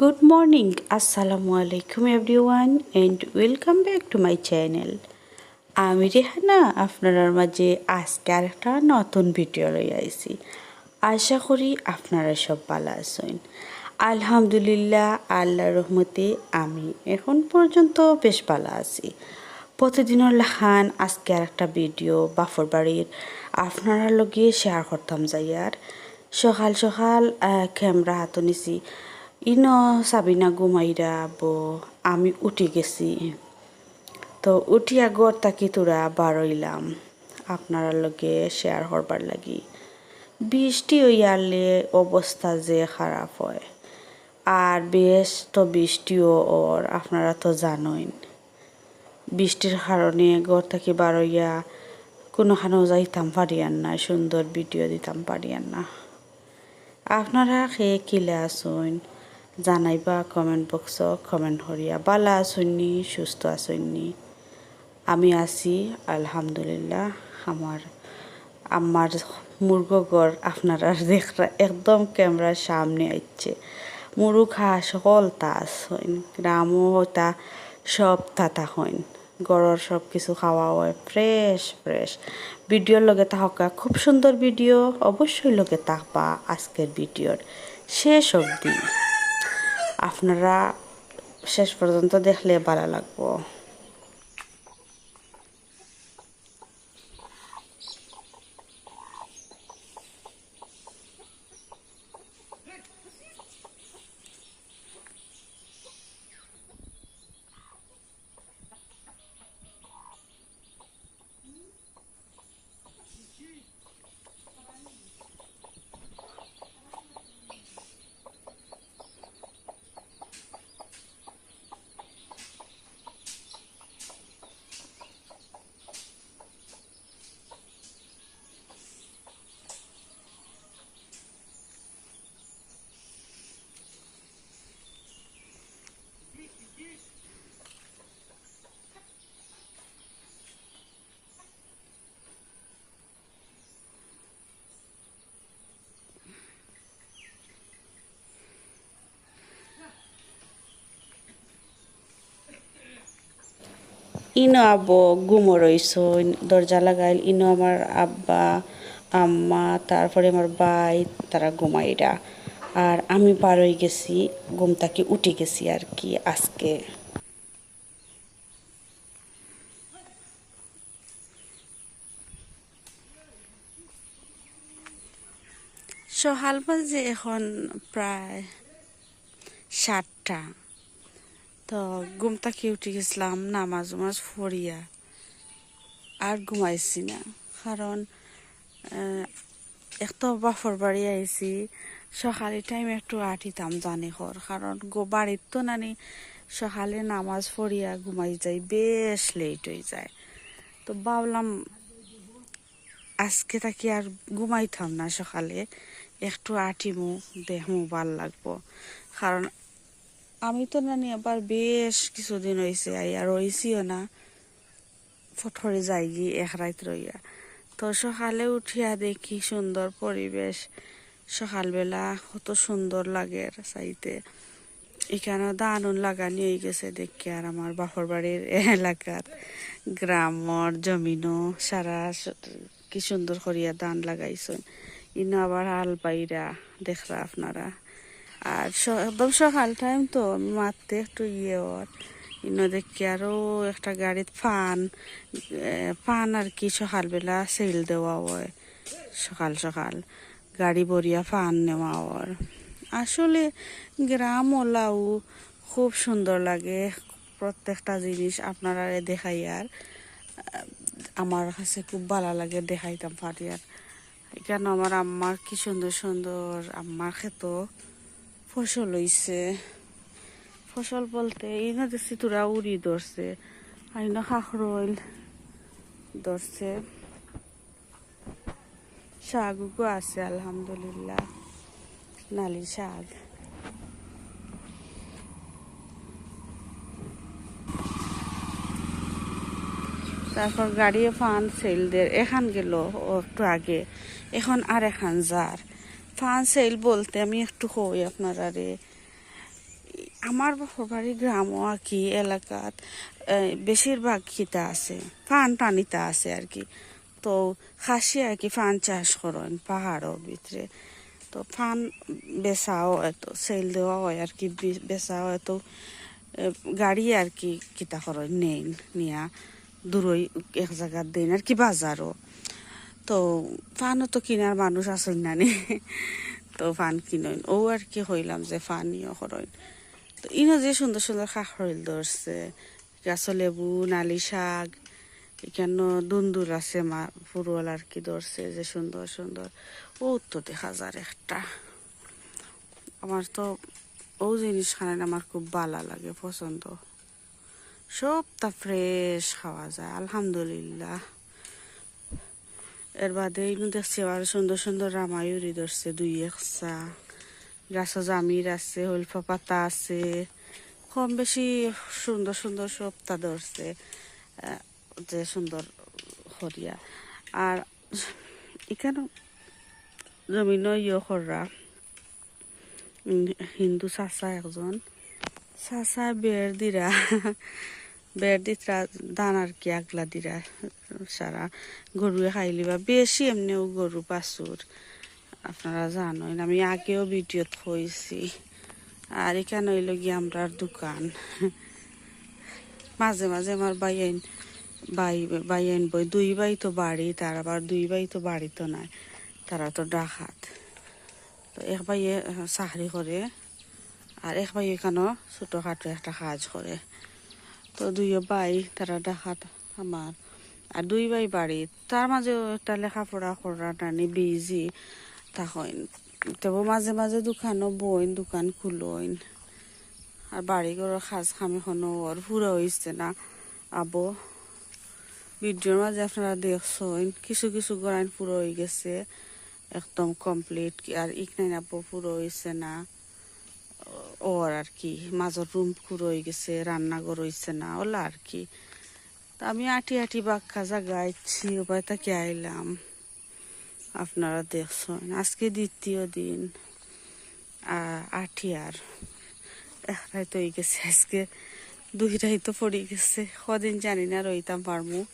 Good morning, Assalamu alaikum everyone and welcome back to my channel আমি রেহানা আপনার মাঝে আজকে আর একটা নতুন ভিডিও লই আইছি। আশা করি আপনারা সব ভালো আছেন। আলহামদুলিল্লাহ আল্লাহ রহমতে আমি এখন পর্যন্ত বেশ ভালো আছি। প্রতিদিনের লাখান আজকে আর একটা ভিডিও বাফর বাড়ির আপনারা লগে শেয়ার করতাম যাই আর। সকাল সকাল ক্যামেরা হাতে নিছি। ইনো সাবিনা ঘুমাইরা বো আমি উঠি গেছি। তো উঠিয়া গড় তাকি তোরা বারইলাম আপনারা লগে শেয়ার করবার লাগি। বৃষ্টি হইয়ালে অবস্থা যে খারাপ হয়। আর বেশ তো বৃষ্টিও ওর, আপনারা তো জানোই। বৃষ্টির কারণে ঘর থেকে বারইয়া কোনোখানেও যাইতাম পারিয়ান না, সুন্দর ভিডিও দিতাম পারিয়ান না। আপনারা খেয়ে কিলে আসুন জানাইবা কমেন্ট বক্স কমেন্ট করিয়া বালা আসুননি সুস্থ আসুননি আমি আছি, আলহামদুলিল্লাহ আমার আমার মুরগগর আপনারা দেখরা একদম ক্যামেরার সামনে আইছে। মুরু খা সকল তা আসইন গ্রামও তা সব তাতা হইন। গড়র সব কিছু খাওয়া হয় ফ্রেশ ফ্রেশ ভিডিওর লগে তাহকা খুব সুন্দর ভিডিও অবশ্যই লগে তাকবা আজকের ভিডিওর শেষ অবধি। আপনারা শেষ পর্যন্ত দেখলে ভালো লাগবো। ইনো আব্বু গুমো রইছো, দরজা লাগাইল, ইনো আমার আব্বা, আম্মা, তারপরে আমার ভাই, তারা ঘুমাইরা। আর আমি পার হয়ে গেছি, ঘুম থেকে উঠে গেছি আর কি আজকে। সকাল বাজে এখন প্রায় সাতটা। তো ঘুম থেকে উঠে গেছিলাম, নামাজ উমাজ ফরিয়া আর ঘুমাইছি না। কারণ একতো বাফর বাড়ি আইছি, সকালে টাইম একটু আঠিতাম জানি হর কারণ গো বাড়ির তো নানি সকালে নামাজ পড়িয়া ঘুমাই যাই বেশ লেট হয়ে যায়। তো ভাবলাম আজকে তাকে আর ঘুমাইতাম না সকালে, একটু আঠিমু দেখমু ভালো লাগবো। কারণ আমি তো নানি আবার বেশ কিছুদিন হয়েছে আর রয়েছিও না। ফটফরে যাই গিয়ে এক রাত রইয়া। তো সকালে উঠিয়া দেখি সুন্দর পরিবেশ। সকালবেলা কত সুন্দর লাগে চাইতে। এখানে দানুন লাগানি হয়ে গেছে দেখি আর আমার বাপর বাড়ির এলাকার গ্রামর জমিনও সারা কি সুন্দর করিয়া দান লাগাইছেন। ইনো আবার হাল বাইরা দেখরা আপনারা। আর একদম সকাল টাইম তো, মারতে একটু ইয়ে ওর। ইনো দেখি আরও একটা গাড়িত ফান ফান আর কি সকালবেলা সেল দেওয়া হয় সকাল সকাল। গাড়ি বরিয়া ফান নেওয়া ওর। আসলে গ্রাম ওলাও খুব সুন্দর লাগে, প্রত্যেকটা জিনিস আপনারা দেখাই আর আমার কাছে খুব ভালো লাগে দেখাইতাম আর এখানে আমার আম্মার কি সুন্দর সুন্দর আম্মার ক্ষেত ফসল হইছে। ফসল বলতে ইনা দেখছি তোরা উড়ি ধরছে, আর ইনা খাখরইল ধরছে। শাকও আছে, আলহামদুলিল্লাহ। নালি শাক। তারপর গাড়ি ফান সেলদের এখান গেল একটু আগে। এখন আর এখান যার। ফান সেল বলতে আমি একটু হই আপনারা রে? আমার বাড়ি গ্রামও আর কি, এলাকাত বেশিরভাগ খিতা আছে ফান টানিতা আছে আর কি। তো খাসি আর কি ফান চাষ করেন পাহাড়ের ভিতরে। তো ফান বেচাও এত সেল দেওয়া হয় আর কি বে- বেচাও এত গাড়ি আর কি কিতা করেন, নেন, নিয়া, দূরই এক জায়গার দেন, আর কি বাজারও। তো ফানও তো কিনার মানুষ আসেন না নি। তো ফান কিনেন ও আর কি হইলাম যে ফান নিয়ে করেন তো ইনো যে সুন্দর সুন্দর কাঁকরইল ধরছে। গাছ লেবু, নালি শাক এখানে দুন্দুর আছে মা, ফুরওয়াল আর কি ধরছে যে সুন্দর সুন্দর। ও তো দেখা যার একটা। আমার তো ও জিনিস খানে আমার খুব ভালো লাগে, পছন্দ। সবটা ফ্রেশ খাওয়া যায়, আলহামদুলিল্লাহ। এর বাদে দেখছি আবার সুন্দর সুন্দর রামায়ুরি ধরছে দুই একসা গাছ জামির আছে, হলফা পাতা আছে, কম বেশি সুন্দর সুন্দর সবটা ধরছে যে সুন্দর হরিয়া। আর এখানে জমিন ইয়ে হিন্দু চাচা একজন। চাচা বের দিরা। বের দিতরা দান আর কি আগলা দিরা, সারা গরুয়ে খাইলিবা। বেশি এমনিও গরু বাছুর আপনারা জানেন আমি আগেও ভিডিওত হয়েছি আর এখানে হইল গিয়ে আমরা দোকান। মাঝে মাঝে আমার বাইন বাই বাইন বই, দুই বাই তো বাড়ি, তার আবার দুই বাই তো বাড়ি তো নাই, তারা তো ডাকাত। তো এক বাইয়ে চাকরি করে, আর এক ভাই এখানেও ছোটোখাটো একটা কাজ করে। তো দুই ভাই, তারা ডাকাত আমার। আর দুই ভাই বাড়ি, তার মাঝেও একটা লেখাপড়া করা টানি বিজি তখন তবু মাঝে মাঝে দোকানও বইন, দোকান খুলইন। আর বাড়ি ঘরের খাজ খামিখনও ওর পুরো হয়েছে না। আবো ভিডিওর মাঝে আপনারা দেখছেন কিছু কিছু গড়াইন পুরো হয়ে গেছে, একদম কমপ্লিট আর ইকনাইন আবো পুরো হয়েছে না। ওর আর কি মাঝর রুম হয়ে গেছে রান্নাঘর হয়েছে না ওলা আর কি। তা আমি আটি আটি বাক্কা জাগাইছি ওপায় তাকে আইলাম। আপনারা দেখছেন আজকে দ্বিতীয় দিন। আহ, আঠিয়ার একটাই তো গেছে আজকে দুইটাই তো পড়ে গেছে। কদিন জানি না রইতাম পারমু।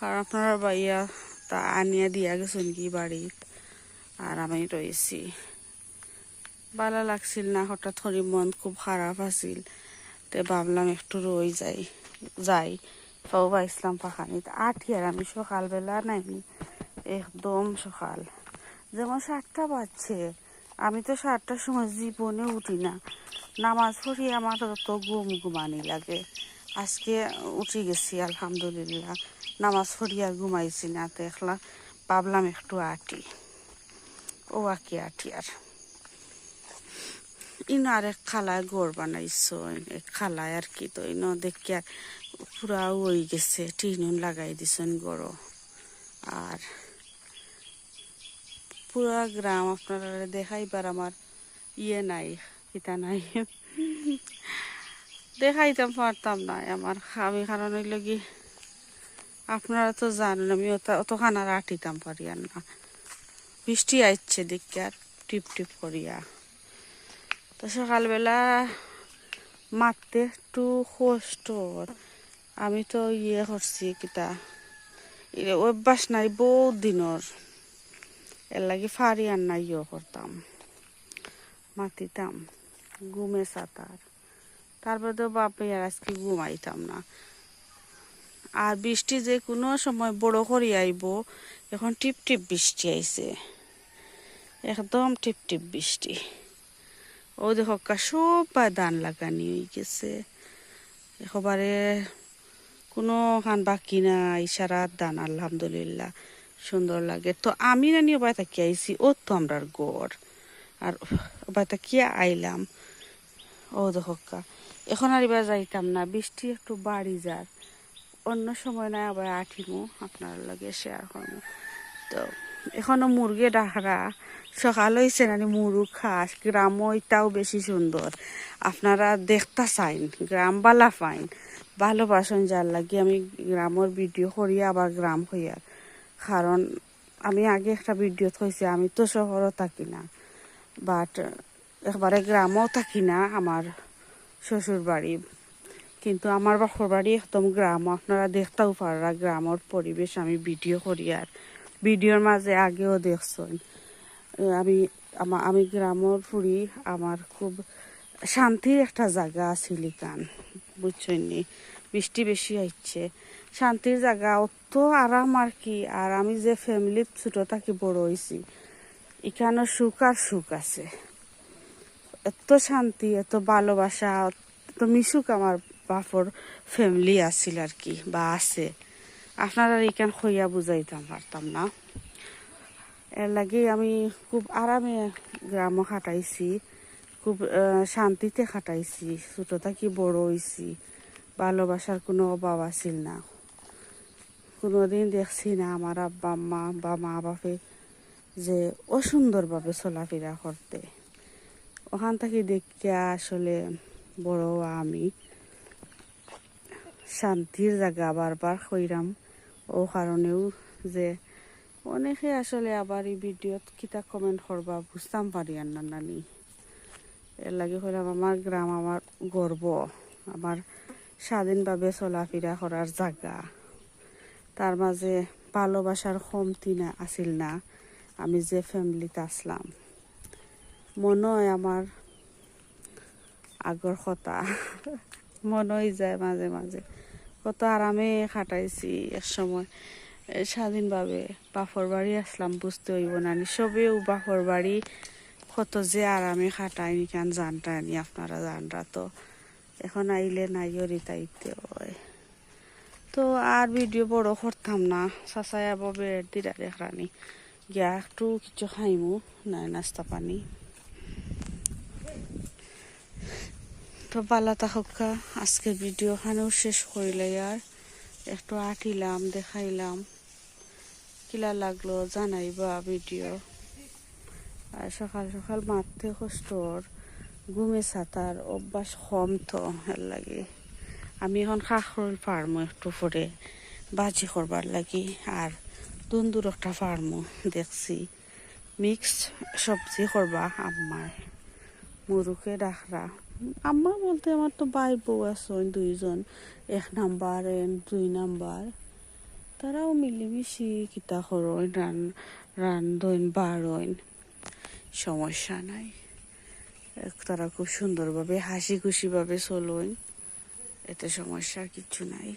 কারণ আপনারা বাইয়া তা আনিয়া দিয়া গেছেন কি বাড়িত? আর আমি রয়েছি ভালো লাগছিল না, হঠাৎ করে মন খুব খারাপ আছিল। তে ভাবলাম একটু রই যাই যাই। পাও পাইছিলাম পাখানিতে আর আমি সকালবেলা নাইনি একদম সকাল। যেমন সাতটা বাজছে, আমি তো সাতটার সময় জীবনে উঠি না। নামাজ পড়ি আমার তো ঘুম ঘুমানি লাগে। আজকে উঠে গেছি, আলহামদুলিল্লাহ। নামাজ পড়ি আর ঘুমাইছি না, তো একলা ভাবলাম একটু আটি। ও আকি আটি আর। ইনো আর এক খালায় গড় বানাইছো, এক খালায় আর কি। তো ইনো দেখি আর পুরা ওই গেছে, টিনুন লাগাই দিছেন গড় আর পুরা গ্রাম আপনারা দেখাইবার আমার ইয়ে নাই, পিতা নাই। দেখাইতাম, পারতাম না আমার। আমি কারণ হইল কি আপনারা তো জানেন, আমি অত অত খানার আটিতাম পারি আর না। বৃষ্টি আইচ্ছে দেখি আর টিপ টিপ করিয়া। তো সকালবেলা মারতে একটু কষ্ট আমি তো ইয়ে করছি কিতা ইয়ে অভ্যাস নাই বহুত দিনর। এর লাগে ফারি আর না ইয়ে করতাম, মাতিতাম, ঘুমে সাঁতার। তারপরে তো বাপে আর আজকে ঘুমাইতাম না। আর বৃষ্টি যে কোনো সময় বড় করে আইব, এখন টিপ টিপ বৃষ্টি আইছে, একদম টিপ টিপ বৃষ্টি। ও দেখো সবাই ধান লাগানি হয়ে গেছে একেবারে কোনো খান বাকি নাই, সারা দান, আলহামদুলিল্লাহ, সুন্দর লাগে। তো আমি নানি ওবাই থাকি, আইছি, ও তো আমরার গড় আর ওবাই থাকি, আইলাম। ও দেখো কা, এখন আর এবার যাইতাম না, বৃষ্টি একটু বাড়ি যার অন্য সময় না, আবার আঠিমু আপনার লাগে শেয়ার করব তো এখনও মুরগে ডাকরা সকাল হয়েছে নানি মুরগ খাস। গ্রাম ওইটাও বেশি সুন্দর। আপনারা দেখতে চাইন গ্রাম বালা পাইন। ভালোবাসন যার লাগে আমি গ্রামের ভিডিও করি, আবার গ্রাম হইয়ার কারণ আমি আগে একটা ভিডিও হয়েছে আমি তো শহরও থাকি না। বাট একবারে গ্রামও থাকি না আমার শ্বশুর বাড়ি কিন্তু আমার বাপর বাড়ি একদম গ্রাম। আপনারা দেখতেও পারা গ্রামের পরিবেশ আমি ভিডিও করি আর। ভিডিওর মাঝে আগেও দেখছেন। আমি, আমা- গ্রামের ফুরি আমার খুব শান্তির একটা জায়গা আছিল কান বুঝছেন বৃষ্টি বেশি আইচ্ছে শান্তির জায়গা, অত আরাম আর কি। আর আমি যে ফ্যামিলি ছোট থাকি, বড় হয়েছি, এখানে সুখ আর সুখ আছে। এত শান্তি, এত ভালোবাসা, এত মিশুক আমার বাপর ফ্যামিলি আছিল আর কি, বা আছে। আপনারা এখান খইয়া বুঝাইতাম পারতাম না। এর লাগে আমি খুব আরামে গ্রামও খাটাইছি, খুব শান্তিতে খাটাইছি, ছোট থাকি বড় হয়েছি ভালোবাসার কোনো অভাব আছিল না। কোনোদিন দেখছি না আমার আব্বা মা বা মা বাপে যে অসুন্দরভাবে চলাফেরা করতে। ওখান থেকে দেখতে আসলে বড় আমি। শান্তির জায়গা বারবার কইরাম ও কারণেও যে অনেকে আসলে আবার এই ভিডিওত কিতা কমেন্ট করবা বুঝতাম পারি আর না নানি। এর লাগে হইলাম আমার গ্রাম, আমার গর্ব, আমার স্বাধীনভাবে চলাফেরা করার জায়গা তার মাঝে ভালোবাসার কমতি না, আছিল না। আমি যে ফ্যামিলিতে আসলাম। মনে হয় আমার আগর মনে যায় মাঝে মাঝে কত আরামে খাটাইছি এক সময়। স্বাধীনভাবে বাপর বাড়ি আসলাম, বুঝতে হইব না। সবেও বাপর বাড়ি কত যে আরামে খাটায় নিকান জানটা নি আপনারা জানরা তো। এখন আইলে নাই তাইতে হয়। তো আর ভিডিও বড় করতাম না। চাচাই আবার দিরা দেখরানি। গিয়া একটু কিছু খাইমু, নাই নাস্তা পানি। তো বালা তাহকা আজকের ভিডিও খানেও শেষ করিলে আর একটু আটিলাম দেখাইলাম। কিলা লাগল জানাইবা ভিডিও। আর সকাল সকাল মারতে কষ্টর ঘুমে সাতার অভ্যাস কম তো এর লাগে। আমি এখন কাঁকরোল ফার্মো একটু পরে বাজি করবার লাগি, আর দুন্দুর একটা ফার্মো দেখছি। মিক্স সবজি করবা আমার মুরুকে ডাকরা। আম্মা বলতে আমার তো ভাই বউ আছে দুইজন। এক নাম্বার দুই নাম্বার। তারাও মিলেমিশি কিতা করইন, রান রান্ধইন বাড়ইন সমস্যা নাই। তারা খুব সুন্দরভাবে হাসি খুশিভাবে চলইন। এতে সমস্যা কিছু নাই।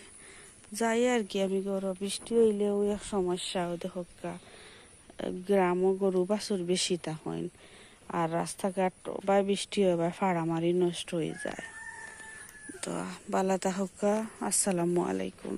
যাই আর কি, আমি গরম বৃষ্টি হইলেও এক সমস্যা দেখো গ্রামও গরু বাছুর বেশি তা হইন। আর রাস্তাঘাট বা বৃষ্টি হয় বা ফাড়ামারি নষ্ট হয়ে যায়। তো বালা তাহকা আসসালামু আলাইকুম।